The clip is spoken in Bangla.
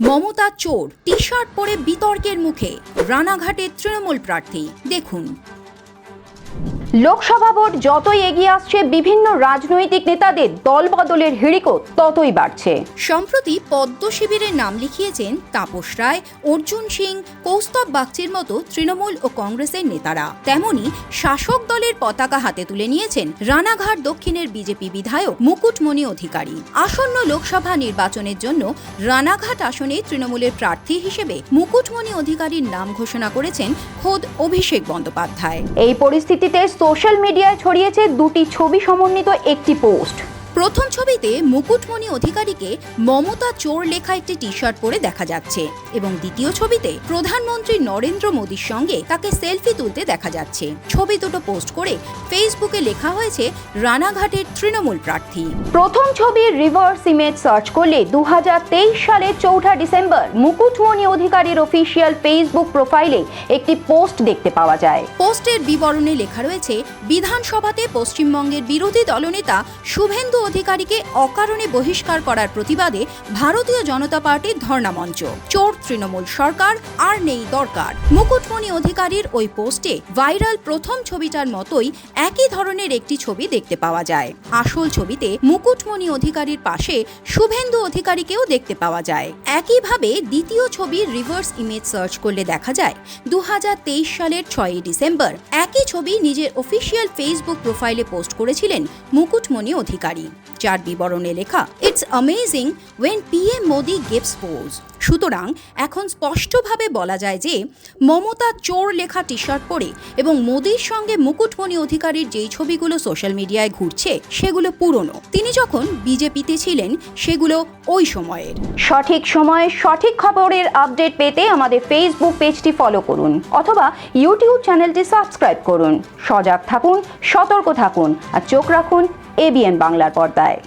মমতা চোর টি শার্ট পরে বিতর্কের মুখে রানাঘাটের তৃণমূল প্রার্থী দেখুন। লোকসভা ভোট যতই এগিয়ে আসছে বিভিন্ন রাজনৈতিক নেতাদের দলবদলের হিড়িকো ততই বাড়ছে। সম্প্রতি পদ্ম শিবিরের নাম লিখিয়েছেন তাপস রায় অর্জুন সিং কৌস্তব বাগচির মতো তৃণমূল ও কংগ্রেসের নেতারা। তেমনি শাসক দলের পতাকা হাতে তুলে নিয়েছেন রানাঘাট দক্ষিণের বিজেপি বিধায়ক মুকুটমণি অধিকারী। আসন্ন লোকসভা নির্বাচনের জন্য রানাঘাট আসনে তৃণমূলের প্রার্থী হিসেবে মুকুটমণি অধিকারীর নাম ঘোষণা করেছেন খোদ অভিষেক বন্দ্যোপাধ্যায়। এই পরিস্থিতিতে সোশ্যাল মিডিয়ায় ছড়িয়েছে দুটি ছবি সমন্বিত একটি পোস্ট। প্রথম ছবিতে মুকুটমণি অধিকারীকে মমতা চোর লেখা একটি টি শার্ট পরে দেখা যাচ্ছে এবং দ্বিতীয় ছবিতে প্রধানমন্ত্রী নরেন্দ্র মোদীর সঙ্গে তাকে সেলফি তুলতে দেখা যাচ্ছে। ছবি দুটো পোস্ট করে ফেসবুকে লেখা হয়েছে রানাঘাটের তৃণমূল প্রার্থী। প্রথম ছবির রিভার্স ইমেজ সার্চ করলে দু সালের চৌঠা ডিসেম্বর মুকুটমণি অধিকারীর অফিসিয়াল ফেসবুক প্রোফাইলে একটি পোস্ট দেখতে পাওয়া যায়। পোস্টের বিবরণে লেখা রয়েছে বিধানসভাতে পশ্চিমবঙ্গের বিরোধী দলনেতা শুভেন্দু অধিকারীকে অকারণে বহিষ্কার করার প্রতিবাদে ভারতীয় জনতা পার্টির ধর্ণা মঞ্চ। চোর তৃণমূল সরকার, আর নেই দরকার। মুকুটমণি অধিকারীর ওই পোস্টে ভাইরাল প্রথম ছবিটার মতোই একই ধরনের একটি ছবি দেখতে পাওয়া যায়। আসল ছবিতে মুকুটমণি অধিকারীর পাশে শুভেন্দু অধিকারীকেও দেখতে পাওয়া যায়। একইভাবে দ্বিতীয় ছবির রিভার্স ইমেজ সার্চ করলে দেখা যায় দু হাজার তেইশ সালের ছয়ই ডিসেম্বর একই ছবি নিজের অফিসিয়াল ফেসবুক প্রোফাইলে পোস্ট করেছিলেন মুকুটমণি অধিকারী। যার বিবরণে লেখা it's amazing when PM Modi gives pose সুতরাং এখন স্পষ্টভাবে বলা যায় যে মমতা চোর লেখা টি শার্ট পরে এবং মোদির সঙ্গে মুকুটমণি অধিকারীর যেই ছবিগুলো সোশ্যাল মিডিয়ায় ঘুরছে সেগুলো পুরনো। তিনি যখন বিজেপিতে ছিলেন, সেগুলো ওই সময়ের। সঠিক সময়ে সঠিক খবরের আপডেট পেতে আমাদের ফেসবুক পেজটি ফলো করুন অথবা ইউটিউব চ্যানেলটি সাবস্ক্রাইব করুন। সজাগ থাকুন, সতর্ক থাকুন আর চোখ রাখুন এবিএন বাংলার পর্দায়।